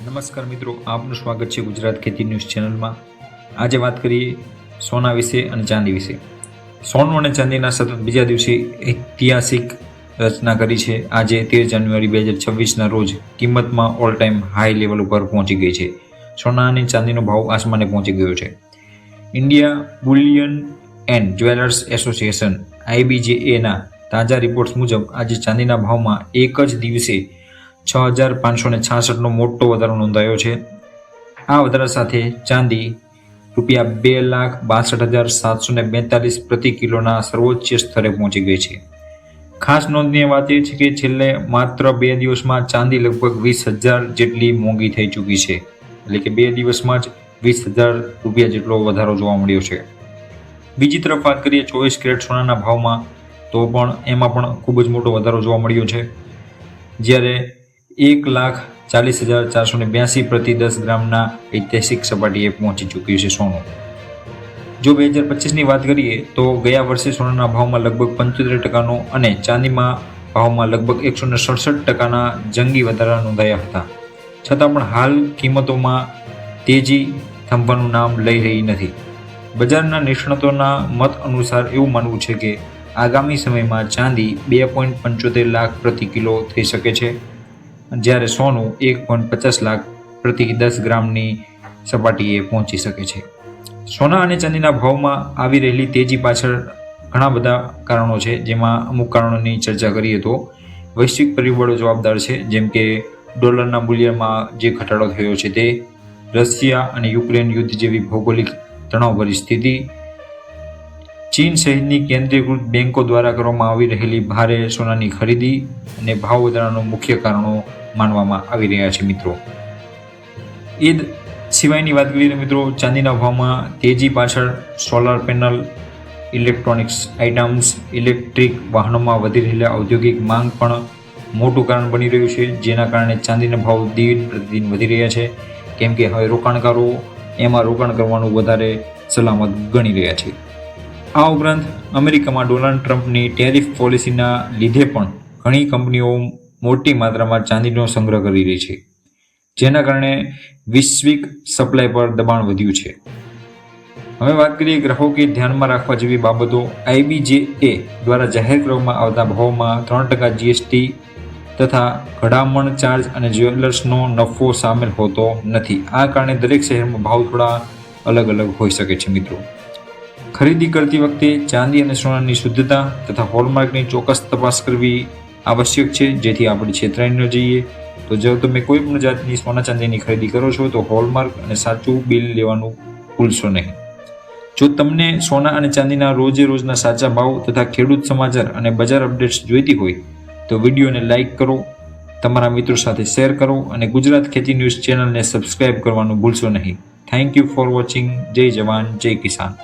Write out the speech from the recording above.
નમસ્કાર મિત્રો, આપનું સ્વાગત છે ગુજરાત ખેતી ન્યૂઝ ચેનલમાં. આજે વાત કરીએ સોના વિશે અને ચાંદી વિશે. સોનું અને ચાંદીના સતત બીજા દિવસે ઐતિહાસિક રચના કરી છે. આજે તેર જાન્યુઆરી બે હજાર છવ્વીસના રોજ કિંમતમાં ઓલ ટાઈમ હાઈ લેવલ ઉપર પહોંચી ગઈ છે. સોના અને ચાંદીનો ભાવ આસમાને પહોંચી ગયો છે. India bullion and jewellers association આઈબીજેએના તાજા રિપોર્ટ્સ મુજબ આજે ચાંદીના ભાવમાં એક જ દિવસે છ હજાર પાંચસો ને છાસઠનો મોટો વધારો નોંધાયો છે. આ વધારા સાથે ચાંદી રૂપિયા બે લાખ બાસઠ હજાર સાતસો ને બેતાલીસ પ્રતિ કિલોના સર્વોચ્ચ સ્તરે પહોંચી ગઈ છે. ખાસ નોંધનીય વાત એ છે કે છેલ્લે માત્ર બે દિવસમાં ચાંદી લગભગ વીસ હજાર જેટલી મોંઘી થઈ ચૂકી છે. એટલે કે બે દિવસમાં જ વીસ હજાર રૂપિયા જેટલો વધારો જોવા મળ્યો છે. બીજી તરફ વાત કરીએ ચોવીસ કેરેટ સોનાના ભાવમાં, તો પણ એમાં પણ ખૂબ જ મોટો વધારો જોવા મળ્યો છે. જ્યારે એક લાખ ચાલીસ હજાર ચારસો ને બ્યાસી પ્રતિ દસ ગ્રામના ઐતિહાસિક સપાટીએ પહોંચી ચૂક્યું છે સોનું. જો બે હજાર પચીસની વાત કરીએ તો ગયા વર્ષે સોનાના ભાવમાં લગભગ પંચોતેર ટકાનો અને ચાંદીમાં ભાવમાં લગભગ એકસો ને સડસઠ ટકાના જંગી વધારા નોંધાયા હતા. છતાં પણ હાલ કિંમતોમાં તેજી થંભવાનું નામ લઈ રહી નથી. બજારના નિષ્ણાતોના મત અનુસાર એવું માનવું છે કે આગામી સમયમાં ચાંદી બે પોઈન્ટ પંચોતેર લાખ પ્રતિ કિલો થઈ શકે છે. જ્યારે સોનું એક પોઈન્ટ પચાસ લાખ પ્રતિ દસ ગ્રામની સપાટીએ પહોંચી શકે છે. સોના અને ચાંદીના ભાવમાં આવી રહેલી તેજી પાછળ ઘણા બધા કારણો છે, જેમાં અમુક કારણોની ચર્ચા કરીએ તો વૈશ્વિક પરિબળો જવાબદાર છે, જેમ કે ડોલરના મૂલ્યમાં જે ઘટાડો થયો છે તે રશિયા અને યુક્રેન યુદ્ધ જેવી ભૌગોલિક તણાવભરી સ્થિતિ, ચીન સહિતની કેન્દ્રીયકૃત બેન્કો દ્વારા કરવામાં આવી રહેલી ભારે સોનાની ખરીદી અને ભાવ વધારાનું મુખ્ય કારણો માનવામાં આવી રહ્યા છે, મિત્રો. ઈદ સિવાયની વાત કરીએ તો, મિત્રો, ચાંદીના ભાવમાં તેજી પાછળ solar panel, electronics items, electric વાહનોમાં વધી રહેલા ઔદ્યોગિક માંગ પણ મોટું કારણ બની રહ્યું છે, જેના કારણે ચાંદીના ભાવ દિન પ્રતિદિન વધી રહ્યા છે. કેમ કે હવે રોકાણકારો એમાં રોકાણ કરવાનું વધારે સલામત ગણી રહ્યા છે. આ ઉપરાંત અમેરિકામાં ડોનાલ્ડ ટ્રમ્પની ટેરિફ પોલિસીના લીધે પણ ઘણી કંપનીઓ મોટી માત્રામાં ચાંદીનો સંગ્રહ કરી રહી છે, જેના કારણે વૈશ્વિક સપ્લાય પર દબાણ વધ્યું છે. હવે વાત કરીએ ગ્રાહકોએ ધ્યાનમાં રાખવા જેવી બાબતો. આઈબીજેએ દ્વારા જાહેર કરવામાં આવતા ભાવમાં ત્રણ ટકા જીએસટી તથા ઘડામણ ચાર્જ અને જ્વેલર્સનો નફો સામેલ હોતો નથી. આ કારણે દરેક શહેરમાં ભાવ થોડા અલગ અલગ હોઈ શકે છે મિત્રો. ખરીદી કરતી વખતે ચાંદી અને સોનાની શુદ્ધતા તથા હોલમાર્કની ચોક્કસ તપાસ કરવી આવશ્યક છે, જેથી આપણે છેતરાઈ ન જઈએ. તો જો તમે કોઈ પણ જાતની સોના ચાંદીની ખરીદી કરો છો, તો હોલમાર્ક અને સાચું બિલ લેવાનું ભૂલશો નહીં. જો તમને સોના અને ચાંદીના રોજે રોજના સાચા ભાવ તથા ખેડૂત સમાચાર અને બજાર અપડેટ્સ જોઈતી હોય, તો વિડીયોને લાઇક કરો, તમારા મિત્રો સાથે શેર કરો અને ગુજરાત ખેતી ન્યૂઝ ચેનલને સબસ્ક્રાઇબ કરવાનું ભૂલશો નહીં. થેન્ક યુ ફોર વોચિંગ જય જવાન, જય કિસાન.